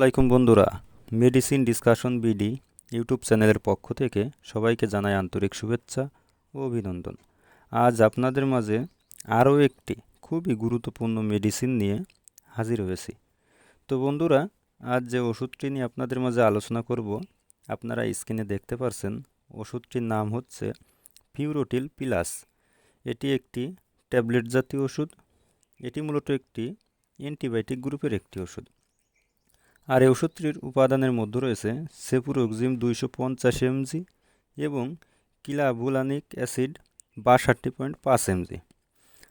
আসসালামাইকুম বন্ধুরা। Medicine discussion BD YouTube চ্যানেলের পক্ষ থেকে সবাইকে জানাই আন্তরিক শুভেচ্ছা ও অভিনন্দন। আজ আপনাদের মাঝে আরও একটি খুবই গুরুত্বপূর্ণ মেডিসিন নিয়ে হাজির হয়েছি। তো বন্ধুরা, আজ যে ওষুধটি নিয়ে আপনাদের মাঝে আলোচনা করব, আপনারা স্ক্রিনে দেখতে পারছেন ওষুধটির নাম হচ্ছে পিউরোটিল প্লাস এটি একটি ট্যাবলেট জাতীয় ওষুধ। এটি মূলত একটি অ্যান্টিবায়োটিক গ্রুপের একটি ওষুধ। আর এই ওষুধটির উপাদানের মধ্যে রয়েছে সেপুরোক্সিম দুইশো পঞ্চাশ এমজি এবং কিলাবুলানিক অ্যাসিড বাষট্টি পয়েন্ট পাঁচ এমজি।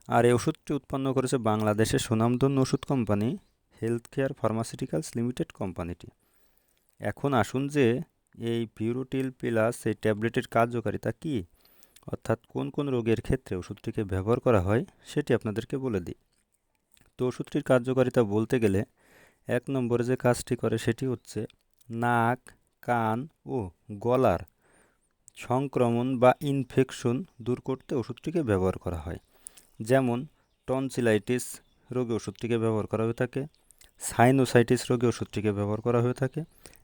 আর এই ওষুধটি উৎপন্ন করেছে বাংলাদেশের সুনামধন্য ওষুধ company health care pharmaceuticals limited কোম্পানিটি। এখন আসুন যে এই পিউরোটিল প্লাস, এই ট্যাবলেটের কার্যকারিতা কী? অর্থাৎ কোন কোন রোগের ক্ষেত্রে ওষুধটিকে ব্যবহার করা হয়, সেটি আপনাদেরকে বলে দিই। তো ওষুধটির কার্যকারিতা বলতে গেলে এক নম্বরে যে কাজটি করে সেটি হচ্ছে নাক, কান ও গলার সংক্রমণ বা ইনফেকশন দূর করতে ওষুধটিকে ব্যবহার করা হয়। যেমন টনসিলাইটিস রোগে ওষুধটিকে ব্যবহার করা হয়ে থাকে সাইনোসাইটিস রোগে ওষুধটিকে ব্যবহার করা হয়ে থাকে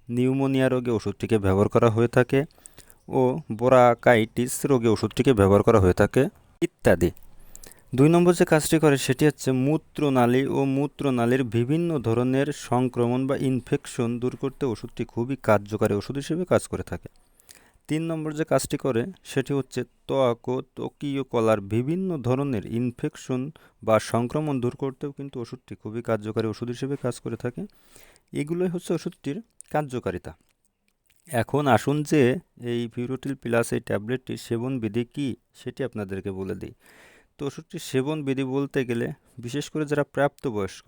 নিউমোনিয়া রোগে ওষুধটিকে ব্যবহার করা হয়ে থাকে ও বোরাকাইটিস রোগে ওষুধটিকে ব্যবহার করা হয়ে থাকে ইত্যাদি। দুই নম্বর যে কাজটি করে সেটি হচ্ছে মূত্রনালী ও মূত্রনালীর বিভিন্ন ধরনের সংক্রমণ বা ইনফেকশন দূর করতে ওষুধটি খুবই কার্যকারী ওষুধ হিসেবে কাজ করে থাকে। তিন নম্বর যে কাজটি করে সেটি হচ্ছে ত্বক ও ত্বকীয় কলার বিভিন্ন ধরনের ইনফেকশন বা সংক্রমণ দূর করতেও কিন্তু ওষুধটি খুবই কার্যকারী ওষুধ হিসেবে কাজ করে থাকে। এগুলোই হচ্ছে ওষুধটির কার্যকারিতা। এখন আসুন যে এই পিউরোটিল প্লাস এই ট্যাবলেটটির সেবন বিধি কী সেটি আপনাদেরকে বলে দিই। তো ওষুধটির সেবন বিধি বলতে গেলে, বিশেষ করে যারা প্রাপ্তবয়স্ক,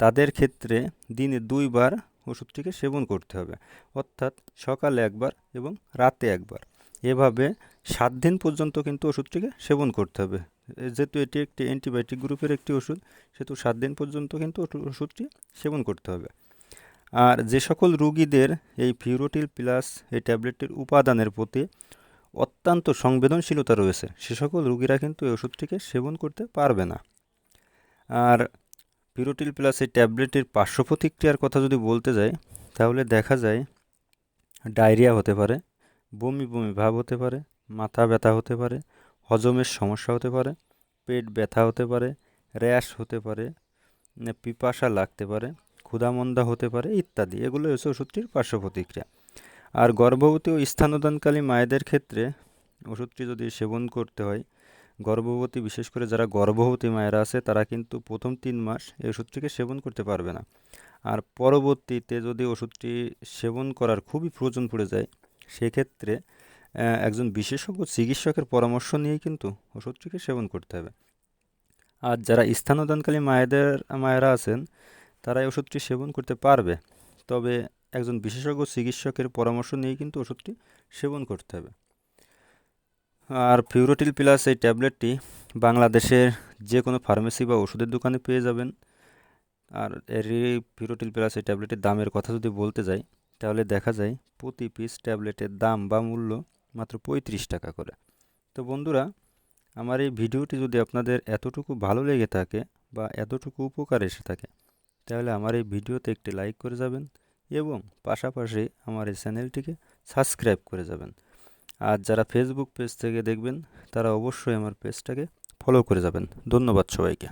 তাদের ক্ষেত্রে দিনে দুইবার ওষুধটিকে সেবন করতে হবে। অর্থাৎ সকালে একবার এবং রাতে একবার। এভাবে সাত দিন পর্যন্ত কিন্তু ওষুধটিকে সেবন করতে হবে। যেহেতু এটি একটি অ্যান্টিবায়োটিক গ্রুপের একটি ওষুধ, সেহেতু সাত দিন পর্যন্ত কিন্তু ওষুধটি সেবন করতে হবে। আর যে সকল রুগীদের এই ফিউরোটিল প্লাস এই ট্যাবলেটটির উপাদানের প্রতি অত্যন্ত সংবেদনশীলতা রয়েছে। সে সকল রুগীরা কিন্তু এই ওষুধটিকে সেবন করতে পারবে না। আর পিরোটিল প্লাস এই ট্যাবলেটের পার্শ্ব প্রতিক্রিয়ার কথা যদি বলতে যাই, তাহলে দেখা যায় ডায়রিয়া হতে পারে, বমি বমি ভাব হতে পারে, মাথা ব্যথা হতে পারে, হজমের সমস্যা হতে পারে, পেট ব্যথা হতে পারে, র্যাশ হতে পারে, পিপাসা লাগতে পারে, ক্ষুধামন্দা হতে পারে ইত্যাদি। এগুলো হচ্ছে ওষুধটির পার্শ্ব প্রতিক্রিয়া আর গর্ভবতী ও স্থানদানকালী মায়েদের ক্ষেত্রে ওষুধটি যদি সেবন করতে হয়, গর্ভবতী, বিশেষ করে যারা গর্ভবতী মায়েরা আছে, তারা কিন্তু প্রথম তিন মাস এই ওষুধটিকে সেবন করতে পারবে না। আর পরবর্তীতে যদি ওষুধটি সেবন করার খুবই প্রয়োজন পড়ে যায়, সেক্ষেত্রে একজন বিশেষজ্ঞ চিকিৎসকের পরামর্শ নিয়েই কিন্তু ওষুধটিকে সেবন করতে হবে। আর যারা স্থানদানকালী মায়েদের, মায়েরা আছেন, তারা এই ওষুধটি সেবন করতে পারবে। তবে একজন বিশেষজ্ঞ চিকিৎসকের পরামর্শ নিয়ে কিন্তু ওষুধটি সেবন করতে হবে। আর ফিউরোটিল প্লাস এই ট্যাবলেটটি বাংলাদেশের যে কোনো ফার্মেসি বা ওষুধের দোকানে পেয়ে যাবেন। আর এর ফিউরোটিল প্লাস এই ট্যাবলেটের দামের কথা যদি বলতে যাই, তাহলে দেখা যায় প্রতি পিস ট্যাবলেটের দাম বা মূল্য মাত্র পঁয়ত্রিশ টাকা করে। তো বন্ধুরা, আমার এই ভিডিওটি যদি আপনাদের এতটুকু ভালো লেগে থাকে বা এতটুকু উপকার এসে থাকে, তাহলে আমার এই ভিডিওতে একটি লাইক করে যাবেন এবং পাশাপাশি আমার এই চ্যানেলটিকে সাবস্ক্রাইব করে যাবেন। আর যারা ফেসবুক পেজ থেকে দেখবেন, তারা অবশ্যই আমার পেজটাকে ফলো করে যাবেন। ধন্যবাদ সবাইকে।